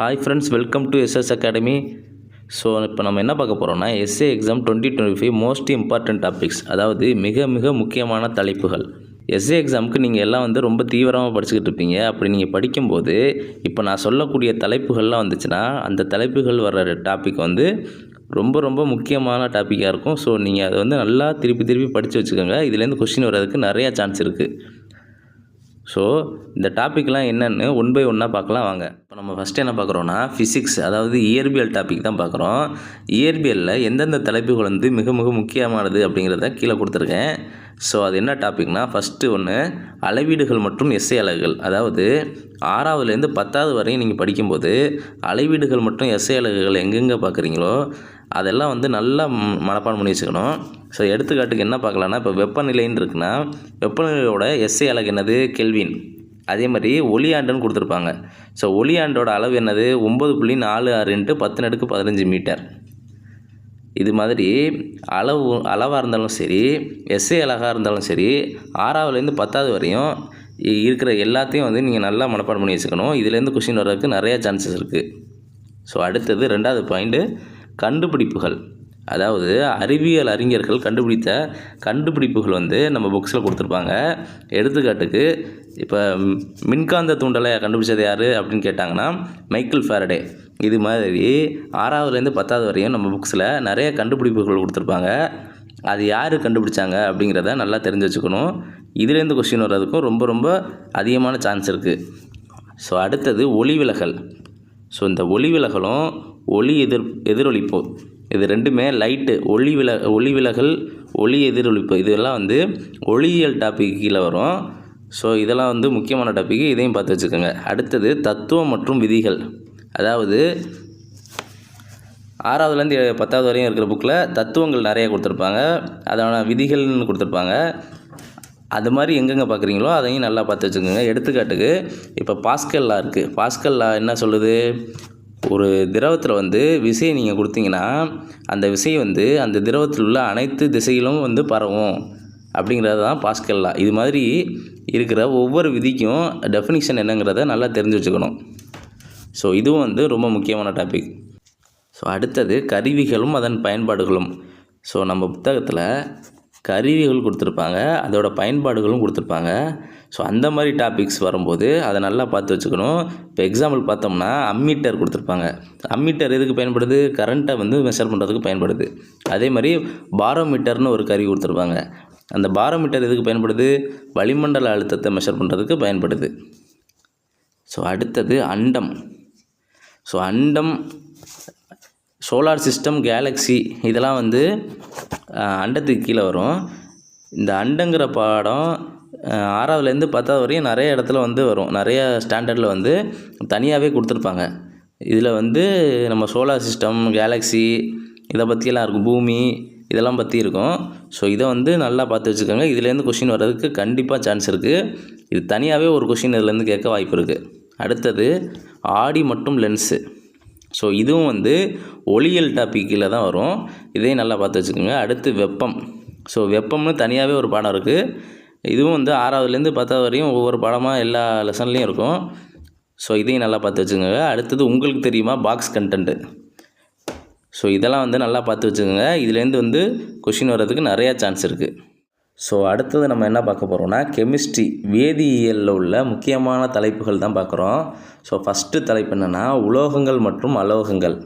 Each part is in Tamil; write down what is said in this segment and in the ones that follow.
Hi friends welcome to SS academy so இப்போ நம்ம என்ன பார்க்க போகிறோம்னா SA exam twenty twenty five most important topics அதாவது மிக மிக முக்கியமான தலைப்புகள். எஸ்ஏ எக்ஸாமுக்கு நீங்கள் எல்லாம் வந்து ரொம்ப தீவிரமாக படிச்சுக்கிட்டு இருப்பீங்க. அப்படி நீங்கள் படிக்கும்போது இப்போ நான் சொல்லக்கூடிய தலைப்புகள்லாம் வந்துச்சுன்னா அந்த தலைப்புகள் வர்ற டாபிக் வந்து ரொம்ப ரொம்ப முக்கியமான டாப்பிக்காக இருக்கும். ஸோ நீங்கள் அதை வந்து நல்லா திருப்பி திருப்பி படித்து வச்சுக்கோங்க. இதுலேருந்து கொஸ்டின் வர்றதுக்கு நிறையா சான்ஸ் இருக்குது ஸோ இந்த டாப்பிக்லாம் என்னென்னு ஒன் பை ஒன்னாக பார்க்கலாம் வாங்க. இப்போ நம்ம ஃபஸ்ட்டு என்ன பார்க்குறோன்னா ஃபிசிக்ஸ் அதாவது இயற்பியல் டாபிக் தான் பார்க்குறோம். இயற்பியலில் எந்தெந்த தலைப்புகள் வந்து மிக மிக முக்கியமானது அப்படிங்கிறத கீழே கொடுத்துருக்கேன். ஸோ அது என்ன டாபிக்னா ஃபஸ்ட்டு ஒன்று அளவீடுகள் மற்றும் எஸ்ஐ அலகுகள். அதாவது ஆறாவதுலேருந்து பத்தாவது வரையும் நீங்கள் படிக்கும்போது அளவீடுகள் மற்றும் எஸ்ஐ அலகுகள் எங்கெங்கே பார்க்குறீங்களோ அதெல்லாம் வந்து நல்லா மனப்பாடம் பண்ணி வச்சுக்கணும். ஸோ எடுத்துக்காட்டுக்கு என்ன பார்க்கலான்னா இப்போ வெப்பநிலைன்னு இருக்குன்னா வெப்பநிலையோட எஸ்ஐ அலகு என்னது? கெல்வின் அதே மாதிரி ஒளியாண்டுன்னு கொடுத்துருப்பாங்க. ஸோ ஒளியாண்டோட அளவு என்னது? ஒம்பது புள்ளி நாலு ஆறு இன்ட்டு பத்து நடுக்கு பதினஞ்சு மீட்டர். இது மாதிரி அளவு அளவாக இருந்தாலும் சரி எஸ்ஐ அழகாக இருந்தாலும் சரி ஆறாவதுலேருந்து பத்தாவது வரையும் இருக்கிற எல்லாத்தையும் வந்து நீங்கள் நல்லா மனப்பாடம் பண்ணி வச்சுக்கணும். இதுலேருந்து கொஷின் வர்றதுக்கு நிறையா சான்சஸ் இருக்குது ஸோ அடுத்தது ரெண்டாவது பாயிண்ட்டு கண்டுபிடிப்புகள். அதாவது அறிவியல் அறிஞர்கள் கண்டுபிடித்த கண்டுபிடிப்புகள் வந்து நம்ம புக்ஸில் கொடுத்துருப்பாங்க. எடுத்துக்காட்டுக்கு இப்போ மின்காந்த தூண்டலை கண்டுபிடிச்சது யார் அப்படின்னு கேட்டாங்கன்னா மைக்கேல் ஃபேரடே. இது மாதிரி ஆறாவதுலேருந்து பத்தாவது வரையும் நம்ம புக்ஸில் நிறைய கண்டுபிடிப்புகள் கொடுத்துருப்பாங்க. அது யார் கண்டுபிடிச்சாங்க அப்படிங்கிறத நல்லா தெரிஞ்சு வச்சுக்கணும். இதுலேருந்து கொஸ்டின் வர்றதுக்கும் ரொம்ப ரொம்ப அதிகமான சான்ஸ் இருக்குது ஸோ அடுத்தது ஒளி விலகல் ஸோ இந்த ஒளி விலகலும் ஒளி எதிர் எதிரொலிப்பு இது ரெண்டுமே லைட்டு ஒளி வில ஒளி விலகல் ஒளி எதிரொலிப்பு இதெல்லாம் வந்து ஒளியியல் டாபிக் கீழே வரும். ஸோ இதெல்லாம் வந்து முக்கியமான டாபிக் இதையும் பார்த்து வச்சுக்கோங்க. அடுத்தது தத்துவம் மற்றும் விதிகள். அதாவது ஆறாவதுலேருந்து பத்தாவது வரையும் இருக்கிற புக்கில் தத்துவங்கள் நிறைய கொடுத்துருப்பாங்க. அதோட விதிகள்னு கொடுத்துருப்பாங்க. அது மாதிரி எங்கெங்கே பார்க்குறீங்களோ அதையும் நல்லா பார்த்து வச்சுக்கோங்க. எடுத்துக்காட்டுக்கு இப்போ பாஸ்கல்லா இருக்குது பாஸ்கல்லா என்ன சொல்லுது? ஒரு திரவத்தில் வந்து விசையை நீங்கள் கொடுத்தீங்கன்னா அந்த விசை வந்து அந்த திரவத்தில் உள்ள அனைத்து திசையிலும் வந்து பரவும். அப்படிங்கிறது தான் பாஸ்கல்லா. இது மாதிரி இருக்கிற ஒவ்வொரு விதிக்கும் டெஃபினிஷன் என்னங்கிறத நல்லா தெரிஞ்சு வச்சுக்கணும். ஸோ இதுவும் வந்து ரொம்ப முக்கியமான டாபிக் ஸோ அடுத்தது கருவிகளும் அதன் பயன்பாடுகளும். ஸோ நம்ம புத்தகத்தில் கருவிகள் கொடுத்துருப்பாங்க அதோட பயன்பாடுகளும் கொடுத்துருப்பாங்க. ஸோ அந்த மாதிரி டாபிக்ஸ் வரும்போது அதை நல்லா பார்த்து வச்சுக்கணும். இப்போ எக்ஸாம்பிள் பார்த்தோம்னா அம்மீட்டர் கொடுத்துருப்பாங்க. அம்மீட்டர் எதுக்கு பயன்படுது? கரண்ட்டை வந்து மெஷர் பண்ணுறதுக்கு பயன்படுது. அதே மாதிரி பாரோமீட்டர்னு ஒரு கருவி கொடுத்துருப்பாங்க. அந்த பாரோமீட்டர் எதுக்கு பயன்படுது? வளிமண்டல அழுத்தத்தை மெஷர் பண்ணுறதுக்கு பயன்படுது. ஸோ அடுத்தது அண்டம். ஸோ அண்டம் சோலார் சிஸ்டம் கேலக்ஸி இதெல்லாம் வந்து அண்டத்துக்கு கீழே வரும். இந்த அண்டங்கிற பாடம் ஆறாவதுலேருந்து பத்தாவது வரையும் நிறைய இடத்துல வந்து வரும். நிறைய ஸ்டாண்டர்டில் வந்து தனியாகவே கொடுத்துருப்பாங்க. இதில் வந்து நம்ம சோலார் சிஸ்டம் கேலக்ஸி இதை பற்றியெல்லாம் இருக்கும். பூமி இதெல்லாம் பற்றி இருக்கும். ஸோ இதை வந்து நல்லா பார்த்து வச்சுக்கோங்க. இதுலேருந்து கொஷின் வர்றதுக்கு கண்டிப்பாக சான்ஸ் இருக்குது இது தனியாகவே ஒரு கொஷின் இதுலேருந்து கேட்க வாய்ப்பு இருக்குது அடுத்தது ஆடி மற்றும் லென்ஸு ஸோ இதுவும் வந்து ஒளியியல் டாப்பிக்கில் தான் வரும். இதையும் நல்லா பார்த்து வச்சுக்கோங்க. அடுத்து வெப்பம். ஸோ வெப்பம்னு தனியாகவே ஒரு பாடம் இருக்குது இதுவும் வந்து ஆறாவதுலேருந்து பத்தாவது வரையும் ஒவ்வொரு பாடமாக எல்லா லெசன்லேயும் இருக்கும். ஸோ இதையும் நல்லா பார்த்து வச்சுக்கோங்க. அடுத்தது உங்களுக்கு தெரியுமா பாக்ஸ் கண்டென்ட்டு ஸோ இதெல்லாம் வந்து நல்லா பார்த்து வச்சுக்கோங்க. இதுலேருந்து வந்து கொஷின் வர்றதுக்கு நிறையா சான்ஸ் இருக்குது ஸோ அடுத்தது நம்ம என்ன பார்க்க போகிறோம்னா கெமிஸ்ட்ரி வேதியியலில் உள்ள முக்கியமான தலைப்புகள் தான் பார்க்குறோம் ஸோ ஃபஸ்ட்டு தலைப்பு என்னென்னா உலோகங்கள் மற்றும் அலோகங்கள்.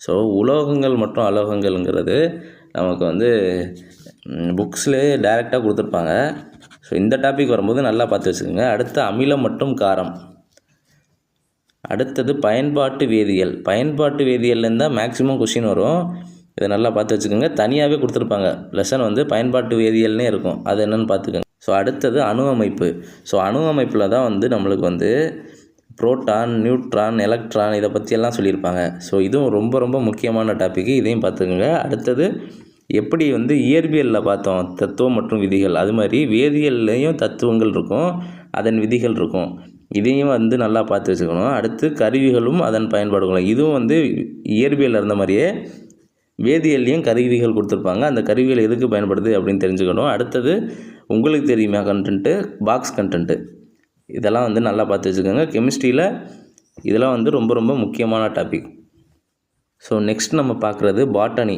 ஸோ உலோகங்கள் மற்றும் அலோகங்கள்ங்கிறது நமக்கு வந்து புக்ஸ்லேயே டைரெக்டாக கொடுத்துருப்பாங்க. ஸோ இந்த டாபிக் வரும்போது நல்லா பார்த்து வச்சுக்கோங்க. அடுத்து அமிலம் மற்றும் காரம். அடுத்தது பயன்பாட்டு வேதியியல். பயன்பாட்டு வேதியியல்லேருந்து தான் மேக்ஸிமம் கொஷின் வரும். இதை நல்லா பார்த்து வச்சுக்கோங்க. தனியாகவே கொடுத்துருப்பாங்க. லெசன் வந்து பயன்பாட்டு வேதியியல்னே இருக்கும். அது என்னென்னு பார்த்துக்கோங்க. ஸோ அடுத்தது அணு அமைப்பு. ஸோ அணு அமைப்பில் தான் வந்து நம்மளுக்கு வந்து புரோட்டான் நியூட்ரான் எலக்ட்ரான் இதை பற்றியெல்லாம் சொல்லியிருப்பாங்க. ஸோ இதுவும் ரொம்ப ரொம்ப முக்கியமான டாபிக் இதையும் பார்த்துக்கோங்க. அடுத்தது எப்படி வந்து இயற்பியலில் பார்த்தோம். தத்துவம் மற்றும் விதிகள். அது மாதிரி வேதியியல்லையும் தத்துவங்கள் இருக்கும். அதன் விதிகள் இருக்கும். இதையும் வந்து நல்லா பார்த்து வச்சுக்கணும். அடுத்து கருவிகளும் அதன் பயன்பாடுகளும். இதுவும் வந்து இயற்பியலில் இருந்த மாதிரியே வேதியியல்லையும் கருவிகள் கொடுத்துருப்பாங்க. அந்த கருவிகள் எதுக்கு பயன்படுது அப்படின்னு தெரிஞ்சுக்கணும். அடுத்தது உங்களுக்கு தெரியுமா கண்டென்ட்டு பாக்ஸ் கண்டென்ட்டு இதெல்லாம் வந்து நல்லா பார்த்து வச்சுக்கோங்க. கெமிஸ்ட்ரியில் இதெல்லாம் வந்து ரொம்ப ரொம்ப முக்கியமான டாபிக் ஸோ நெக்ஸ்ட் நம்ம பார்க்குறது பாட்டனி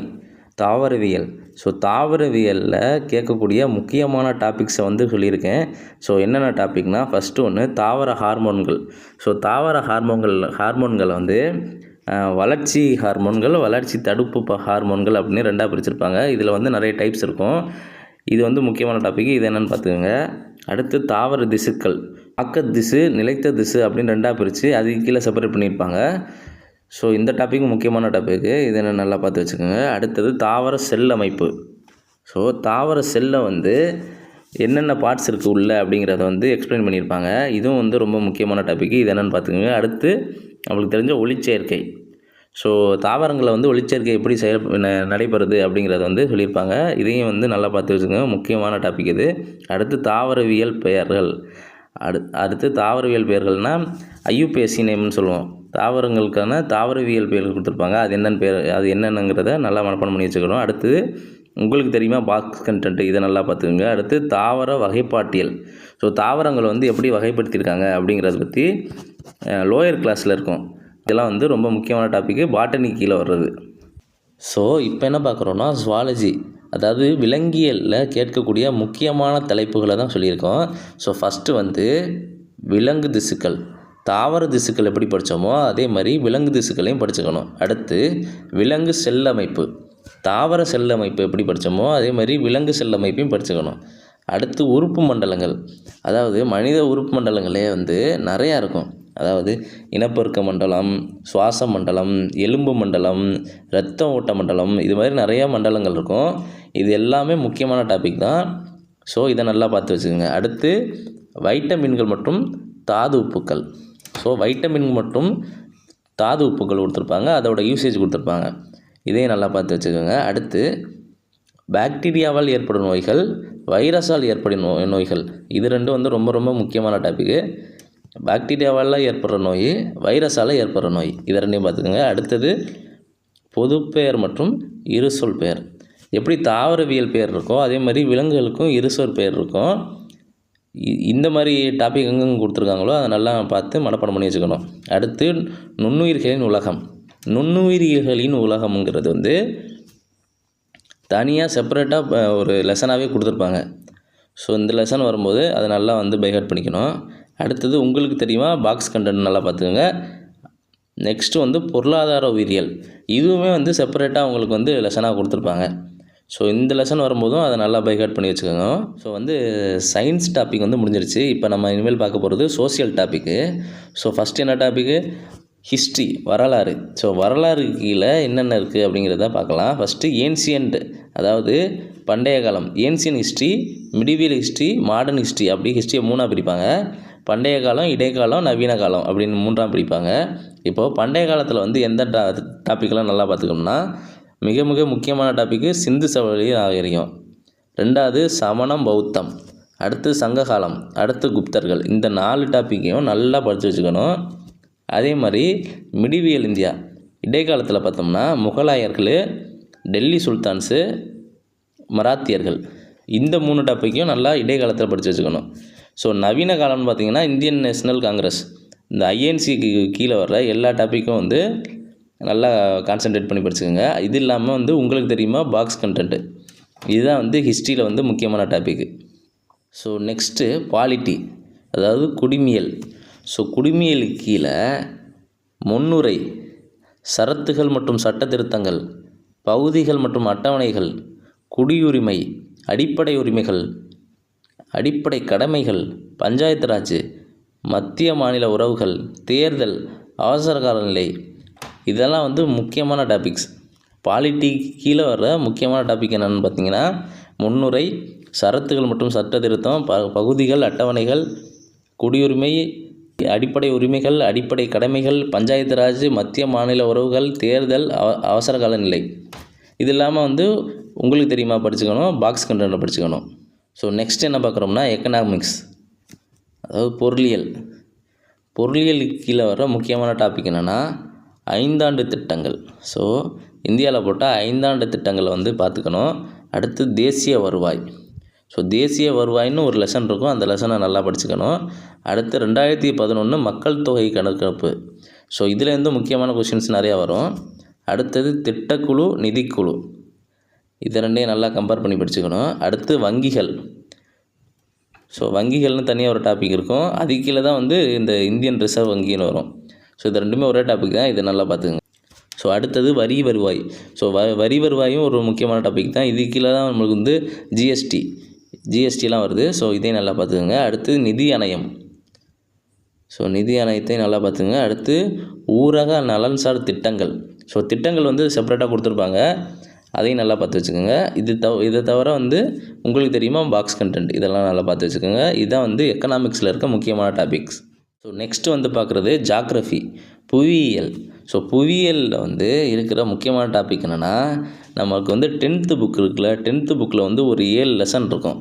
தாவரவியல். ஸோ தாவரவியலில் கேட்கக்கூடிய முக்கியமான டாபிக்ஸை வந்து சொல்லியிருக்கேன். ஸோ என்னென்ன டாபிக்னால் ஃபஸ்ட்டு ஒன்று தாவர ஹார்மோன்கள் ஸோ தாவர ஹார்மோன்கள் ஹார்மோன்களை வந்து வளர்ச்சி ஹார்மோன்கள் வளர்ச்சி தடுப்பு ப- ஹார்மோன்கள் அப்படின்னு ரெண்டாக பிரிச்சிருப்பாங்க. இதில் வந்து நிறைய டைப்ஸ் இருக்கும். இது வந்து முக்கியமான டாபிக் இது என்னென்னு பார்த்துக்கோங்க. அடுத்து தாவர திசுக்கள். ஆக்க திசு நிலைத்த திசு அப்படின்னு ரெண்டாக பிரித்து அதுக்கு கீழே செப்பரேட் பண்ணியிருப்பாங்க. ஸோ இந்த டாப்பிக்கும் முக்கியமான டாப்பிக்கு இதை என்ன நல்லா பார்த்து வச்சுக்கோங்க. அடுத்தது தாவர செல் அமைப்பு. ஸோ தாவர செல்லை வந்து என்னென்ன பார்ட்ஸ் இருக்குது உள்ள அப்படிங்கிறத வந்து எக்ஸ்பிளைன் பண்ணியிருப்பாங்க. இதுவும் வந்து ரொம்ப முக்கியமான டாபிக் இது என்னென்னு பார்த்துக்கோங்க. அடுத்து அவளுக்கு தெரிஞ்ச ஒளிச்சேர்க்கை. ஸோ தாவரங்களை வந்து ஒளிச்சேர்க்கை எப்படி செயல் ந- நடைபெறுது அப்படிங்கிறத வந்து சொல்லியிருப்பாங்க. இதையும் வந்து நல்லா பார்த்து வச்சுக்கோங்க. முக்கியமான டாபிக் இது. அடுத்து தாவரவியல் பெயர்கள். அடு அடுத்து தாவரவியல் பெயர்கள்னால் ஐயூபிஎஸ்சி நேம்னு சொல்லுவோம். தாவரங்களுக்கான தாவரவியல் பெயர்கள் கொடுத்துருப்பாங்க. அது என்னென்னு பேர் அது என்னென்னங்கிறத நல்லா மனப்பாடம் பண்ணி வச்சுக்கணும். அடுத்து உங்களுக்கு தெரியுமா பாக்ஸ் கண்டென்ட் இதை நல்லா பார்த்துக்கோங்க. அடுத்து தாவர வகைப்பாட்டியல். ஸோ தாவரங்கள் வந்து எப்படி வகைப்படுத்தியிருக்காங்க அப்படிங்கிறத பற்றி லோயர் கிளாஸில் இருக்கும். இதெல்லாம் வந்து ரொம்ப முக்கியமான டாப்பிக்கு பாட்டனி கீழே வர்றது. ஸோ இப்போ என்ன பார்க்குறோன்னா ஜுவாலஜி அதாவது விலங்கியலில் கேட்கக்கூடிய முக்கியமான தலைப்புகளை தான் சொல்லியிருக்கோம். ஸோ ஃபஸ்ட்டு வந்து விலங்கு திசுக்கள். தாவர திசுக்கள் எப்படி படித்தோமோ அதே மாதிரி விலங்கு திசுக்களையும் படிச்சுக்கணும். அடுத்து விலங்கு செல்லமைப்பு. தாவர செல்லமைப்பு எப்படி படித்தோமோ அதே மாதிரி விலங்கு செல்லமைப்பையும் படிச்சுக்கணும். அடுத்து உறுப்பு மண்டலங்கள். அதாவது மனித உறுப்பு மண்டலங்களே வந்து நிறையா இருக்கும். அதாவது இனப்பெருக்க மண்டலம் சுவாச மண்டலம் எலும்பு மண்டலம் இரத்த ஓட்ட மண்டலம் இது மாதிரி நிறையா மண்டலங்கள் இருக்கும். இது எல்லாமே முக்கியமான டாபிக் தான். ஸோ இதை நல்லா பார்த்து வச்சுக்கோங்க. அடுத்து வைட்டமின்கள் மற்றும் தாது உப்புக்கள். ஸோ வைட்டமின் மற்றும் தாது உப்புக்கள் கொடுத்துருப்பாங்க. அதோட யூசேஜ் கொடுத்துருப்பாங்க. இதையும் நல்லா பார்த்து வச்சுக்கோங்க. அடுத்து பாக்டீரியாவால் ஏற்படும் நோய்கள் வைரஸால் ஏற்படும் நோய் நோய்கள். இது ரெண்டும் வந்து ரொம்ப ரொம்ப முக்கியமான டாப்பிக்கு பாக்டீரியாவால் ஏற்படுற நோய் வைரஸால் ஏற்படுற நோய். இது ரெண்டையும் பார்த்துக்கோங்க. அடுத்தது பொதுப்பெயர் மற்றும் இருசொல் பெயர். எப்படி தாவரவியல் பெயர் இருக்கோ அதே மாதிரி விலங்குகளுக்கும் இருசொல் பெயர் இருக்கும். இ- இந்த மாதிரி டாபிக் எங்கெங்கே கொடுத்துருக்காங்களோ அதை நல்லா பார்த்து மனப்பாடம் பண்ணி வச்சுக்கணும். அடுத்து நுண்ணுயிர்களின் உலகம். நுண்ணுயிரிகளின் உலகம்ங்கிறது வந்து தனியாக செப்பரேட்டாக ஒரு லெசனாகவே கொடுத்துருப்பாங்க. ஸோ இந்த லெசன் வரும்போது அதை நல்லா வந்து பைஹார்ட் பண்ணிக்கணும். அடுத்தது உங்களுக்கு தெரியுமா? பாக்ஸ் கண்டென்ட் நல்லா பார்த்துக்கோங்க. நெக்ஸ்ட்டு வந்து பொருளாதார உயிரியல். இதுவுமே வந்து செப்பரேட்டாக உங்களுக்கு வந்து லெசனாக கொடுத்துருப்பாங்க. ஸோ இந்த லெசன் வரும்போதும் அதை நல்லா பைஹார்ட் பண்ணி வச்சுக்கோங்க. ஸோ வந்து சயின்ஸ் டாபிக் வந்து முடிஞ்சிருச்சு. இப்போ நம்ம இனிமேல் பார்க்க போகிறது சோசியல் டாப்பிக்கு ஸோ ஃபஸ்ட் என்ன டாப்பிக்கு ஹிஸ்ட்ரி வரலாறு. ஸோ வரலாறு கீழே என்னென்ன இருக்குது அப்படிங்கிறத பார்க்கலாம். ஃபஸ்ட்டு ஏன்சியன்ட் அதாவது பண்டைய காலம். Ancient history medieval history modern history அப்படி ஹிஸ்ட்ரியை மூணாக பிரிப்பாங்க. பண்டைய காலம் இடைக்காலம் நவீன காலம் அப்படின்னு மூன்றாம் பிடிப்பாங்க. இப்போது பண்டைய காலத்தில் வந்து எந்த டா டாப்பிக்கெலாம் நல்லா பார்த்துக்கணும்னா மிக மிக முக்கியமான டாப்பிக்கு சிந்து சவழி நாகரிகம் ரெண்டாவது சமணம் பௌத்தம். அடுத்து சங்ககாலம் அடுத்து குப்தர்கள். இந்த நாலு டாப்பிக்கையும் நல்லா படித்து வச்சுக்கணும். அதே மாதிரி மிடிவியல் இந்தியா. இடைக்காலத்தில் பார்த்தோம்னா முகலாயர்கள் டெல்லி சுல்தான்ஸு மராத்தியர்கள். இந்த மூணு டாப்பிக்கையும் நல்லா இடைக்காலத்தில் படித்து வச்சுக்கணும். ஸோ நவீன காலம்னு பார்த்தீங்கன்னா இந்தியன் நேஷனல் காங்கிரஸ். இந்த ஐஎன்சிக்கு கீழே வர்ற எல்லா டாப்பிக்கும் வந்து நல்லா கான்சென்ட்ரேட் பண்ணி படிச்சுக்கோங்க. இது இல்லாமல் வந்து உங்களுக்கு தெரியுமா பாக்ஸ் கண்டென்ட்டு இதுதான் வந்து ஹிஸ்ட்ரியில் வந்து முக்கியமான டாப்பிக்கு ஸோ நெக்ஸ்ட்டு பாலிட்டி அதாவது குடிமியல். ஸோ குடிமியலுக்கு கீழே முன்னுரை சரத்துகள் மற்றும் சட்ட திருத்தங்கள் பகுதிகள் மற்றும் அட்டவணைகள் குடியுரிமை அடிப்படை உரிமைகள் அடிப்படை கடமைகள் பஞ்சாயத்து ராஜ் மத்திய மாநில உறவுகள் தேர்தல் அவசரகால நிலை இதெல்லாம் வந்து முக்கியமான டாபிக்ஸ் பாலிட்டி கீழே வர்ற முக்கியமான டாபிக் என்னென்னு பார்த்தீங்கன்னா முன்னுரை சரத்துகள் மற்றும் சட்ட திருத்தம் ப பகுதிகள் அட்டவணைகள் குடியுரிமை அடிப்படை உரிமைகள் அடிப்படை கடமைகள் பஞ்சாயத்து ராஜ் மத்திய மாநில உறவுகள் தேர்தல் அவ அவசரகால நிலை. இது இல்லாமல் வந்து உங்களுக்கு தெரியுமா படிச்சுக்கணும் பாக்ஸ் கண்டென்ட் படிச்சுக்கணும். ஸோ நெக்ஸ்ட் என்ன பார்க்குறோம்னா எக்கனாமிக்ஸ் அதாவது பொருளியல். பொருளியலுக்கு கீழே வர முக்கியமான டாபிக் என்னென்னா ஐந்தாண்டு திட்டங்கள். ஸோ இந்தியாவில் போட்டால் ஐந்தாண்டு திட்டங்களை வந்து பார்த்துக்கணும். அடுத்து தேசிய வருவாய். ஸோ தேசிய வருவாய்ன்னு ஒரு லெசன் இருக்கும். அந்த லெசனை நல்லா படிச்சுக்கணும். அடுத்து ரெண்டாயிரத்தி பதினொன்று மக்கள் தொகை கணக்கெடுப்பு. ஸோ இதுலேருந்து முக்கியமான கொஷின்ஸ் நிறையா வரும். அடுத்தது திட்டக்குழு நிதிக்குழு. இது ரெண்டையும் நல்லா கம்பேர் பண்ணி படிச்சுக்கணும். அடுத்து வங்கிகள். ஸோ வங்கிகள்னு தனியாக ஒரு டாபிக் இருக்கும். அதுக்கு கீழே தான் வந்து இந்த இந்தியன் ரிசர்வ் வங்கின்னு வரும். ஸோ இது ரெண்டுமே ஒரே டாபிக் தான். இதை நல்லா பார்த்துக்கங்க. ஸோ அடுத்தது வரி வருவாய். ஸோ வ வரி வருவாயும் ஒரு முக்கியமான டாபிக் தான். இது கீழே தான் நம்மளுக்கு வந்து ஜிஎஸ்டி ஜிஎஸ்டிலாம் வருது. ஸோ இதையும் நல்லா பார்த்துக்கோங்க. அடுத்து நிதி ஆணையம். ஸோ நிதி ஆணையத்தையும் நல்லா பார்த்துங்க அடுத்து ஊரக நலன்சார் திட்டங்கள். ஸோ திட்டங்கள் வந்து செப்பரேட்டாக கொடுத்துருப்பாங்க. அதையும் நல்லா பார்த்து வச்சுக்கோங்க. இது தவ இதை தவிர வந்து உங்களுக்கு தெரியுமா பாக்ஸ் கண்டென்ட் இதெல்லாம் நல்லா பார்த்து வச்சுக்கோங்க. இதுதான் வந்து எக்கனாமிக்ஸில் இருக்க முக்கியமான டாபிக்ஸ் ஸோ நெக்ஸ்ட்டு வந்து பார்க்குறது ஜாக்ரஃபி புவியியல். ஸோ புவியியலில் வந்து இருக்கிற முக்கியமான டாபிக் என்னென்னா நமக்கு வந்து டென்த்து புக் இருக்குல்ல டென்த்து புக்கில் வந்து ஒரு ஏழு லெசன் இருக்கும்.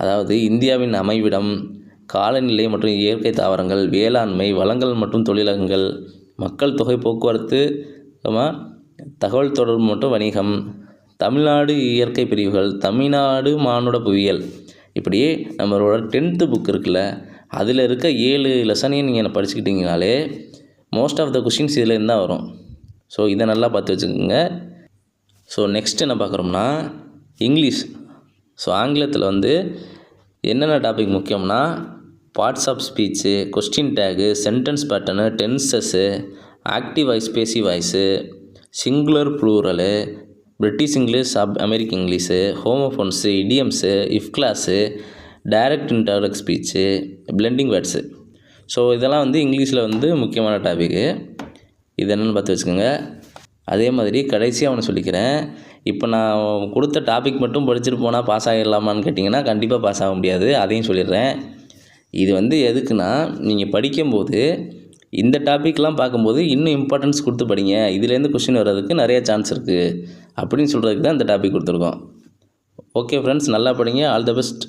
அதாவது இந்தியாவின் அமைவிடம் காலநிலை மற்றும் இயற்கை தாவரங்கள் வேளாண்மை வளங்கள் மற்றும் தொழிலகங்கள் மக்கள் தொகை போக்குவரத்து தகவல் தொடர்பு மற்றும் வணிகம். தமிழ்நாடு இயற்கை பிரிவுகள் தமிழ்நாடு மானுட புவியியல். இப்படி நம்மளோட டென்த்து புக் இருக்குல்ல அதில் இருக்க ஏழு லெசனையும் நீங்கள் படிச்சுக்கிட்டீங்கனாலே மோஸ்ட் ஆஃப் த கொஷின்ஸ் இதுலேருந்து தான் வரும். ஸோ இதை நல்லா பார்த்து வச்சுக்கோங்க. ஸோ நெக்ஸ்ட் என்ன பார்க்குறோம்னா இங்கிலீஷ். ஸோ ஆங்கிலத்தில் வந்து என்னென்ன topic முக்கியம்னா parts of speech question tag sentence pattern tenses active voice passive voice singular plural British English sub American English homophones idioms if clause direct indirect speech blending words. So இதெல்லாம் வந்து இங்கிலீஷில் வந்து முக்கியமான டாபிக்கு. இது என்னென்னு பார்த்து வச்சுக்கோங்க. அதே மாதிரி கடைசியாக ஒன்று சொல்லிக்கிறேன். இப்போ நான் கொடுத்த டாபிக் மட்டும் படிச்சுட்டு போனால் பாஸ் ஆகிடலாமான்னு கேட்டிங்கன்னா கண்டிப்பாக பாஸ் ஆக முடியாது. அதையும் சொல்லிடுறேன். இது வந்து எதுக்குன்னா நீங்கள் படிக்கும்போது இந்த டாபிக்லாம் பார்க்கும்போது இன்னும் இம்பார்ட்டன்ஸ் கொடுத்து படிங்க. இதுலேருந்து கொஷின் வர்றதுக்கு நிறைய சான்ஸ் இருக்குது அப்படின்னு சொல்கிறதுக்கு தான் இந்த டாபிக் கொடுத்துருக்கோம். ஓகே ஃப்ரெண்ட்ஸ் நல்லா படிங்க. All the best